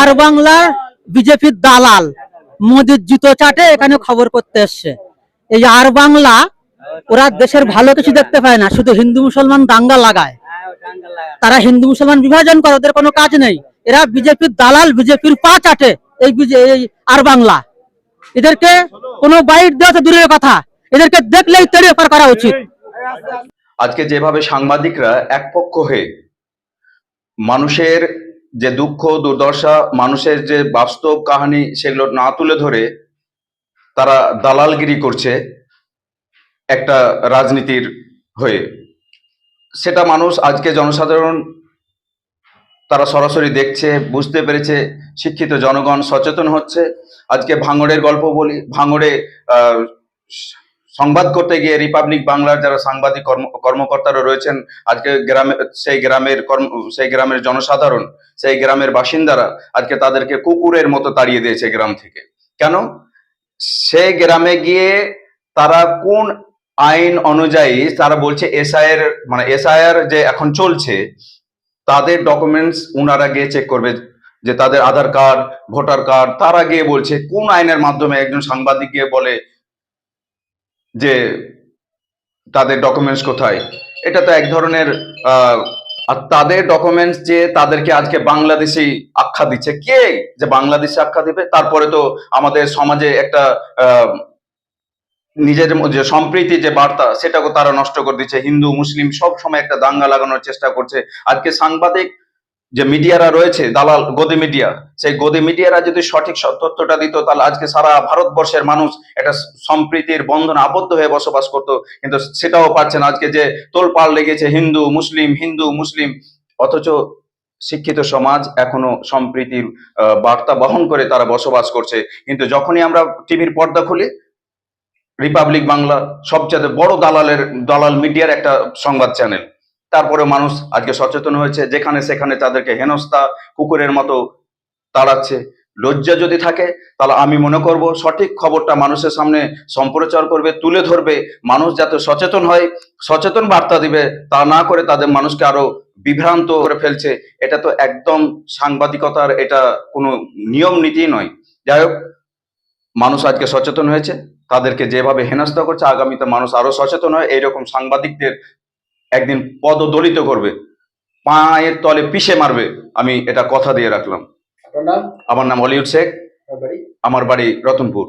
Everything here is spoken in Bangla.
আর বাংলার বিজেপির দালাল মোদির জুতো চাটে এখানে খবর করতে এসছে। এই আর বাংলা, ওরা দেশের ভালো কিছু দেখতে পায় না, শুধু হিন্দু মুসলমান দাঙ্গা লাগায়। তারা হিন্দু মুসলমান বিভাজন করে, ওদের কোনো কাজ নেই। এরা বিজেপির দালাল, বিজেপির পা চাটে এই আর বাংলা। এদেরকে কোনো বাইট দেওয়া তো দূরের কথা, এদেরকে দেখলেই তেড়ে পার করা উচিত। আজকে যেভাবে সাংবাদিকরা এক পক্ষ হয়ে মানুষের যে দুঃখ, দুর্দশা, মানুষের যে বাস্তব কাহিনী সেগুলো না তুলে ধরে তারা দালালগিরি করছে একটা রাজনীতির হয়ে। সেটা মানুষ আজকে জনসাধারণ তারা সরাসরি দেখছে, বুঝতে পেরেছে, শিক্ষিত জনগণ সচেতন হচ্ছে। আজকে ভাঙড়ের গল্প বলি, ভাঙড়ে সংবাদ করতে গিয়ে রিপাবলিক বাংলার যারা সাংবাদিক কর্ম, কর্মকর্তারা রয়েছেন, আজকে গ্রামে, সেই গ্রামের কর্ম, সেই গ্রামের জনসাধারণ, সেই গ্রামের বাসিন্দারা আজকে তাদেরকে কুকুরের মতো তাড়িয়ে দিয়েছে গ্রাম থেকে। কেন? সেই গ্রামে গিয়ে তারা কোন আইন অনুযায়ী, তারা বলছে এসআইয়ের মানে এসআইআর যে এখন চলছে, তাদের ডকুমেন্টস উনারা গিয়ে চেক করবে, যে তাদের আধার কার্ড, ভোটার কার্ড, তারা গিয়ে বলছে কোন আইনের মাধ্যমে একজন সাংবাদিক গিয়ে বলে যে তাদের ডকুমেন্টস কোথায়? এটা তো এক ধরনের আর তাদের ডকুমেন্টস যে তাদেরকে আজকে বাংলাদেশি আখ্যা দিচ্ছে। কে যে বাংলাদেশি আখ্যা দিবে? তারপরে তো আমাদের সমাজে একটা নিজের যে সম্প্রীতি যে বার্তা সেটাকে তারা নষ্ট করে দিচ্ছে। হিন্দু, মুসলিম সব সময় একটা দাঙ্গা লাগানোর চেষ্টা করছে। আজকে সাংবাদিক যে মিডিয়ারা রয়েছে, দালাল, গদি মিডিয়া, সেই গদি মিডিয়ারা যদি সঠিক তথ্যটা দিত, তাহলে আজকে সারা ভারতবর্ষের মানুষ একটা সম্প্রীতির বন্ধন আবদ্ধ হয়ে বসবাস করতো। কিন্তু সেটাও পাচ্ছে না। আজকে যে তোলপাড় লেগেছে হিন্দু, মুসলিম হিন্দু, মুসলিম, অথচ শিক্ষিত সমাজ এখনও সম্প্রীতির বার্তা বহন করে তারা বসবাস করছে। কিন্তু যখনই আমরা টিভির পর্দা খুলি, রিপাবলিক বাংলা সবচেয়ে বড় দালালের, দালাল মিডিয়ার একটা সংবাদ চ্যানেল। তারপরে মানুষ আজকে সচেতন হয়েছে, যেখানে সেখানে তাদেরকে হেনস্থা, কুকুরের মতো তাড়াচ্ছে। লজ্জা যদি থাকে, তাহলে আমি মনে করব সঠিক খবরটা মানুষের সামনে সম্প্রচার করবে, তুলে ধরবে। মানুষ যাতে সচেতন হয়, সচেতন বার্তা দিবে, তা না করে তাদের মানুষকে আরও বিভ্রান্ত করে ফেলছে। এটা তো একদম সাংবাদিকতার এটা কোনো নিয়ম নীতি নয়। যাই হোক, মানুষ আজকে সচেতন হয়েছে, তাদেরকে যেভাবে হেনস্থা করছে, আগামীতে মানুষ আরও সচেতন হয়। এইরকম সাংবাদিকদের একদিন পদদলিত করবে পায়ের তলে পিষে মারবে আমি এটা কথা দিয়ে রাখলাম। আমার নাম অলিউড শেখ। বাড়ি? আমার বাড়ি রতনপুর।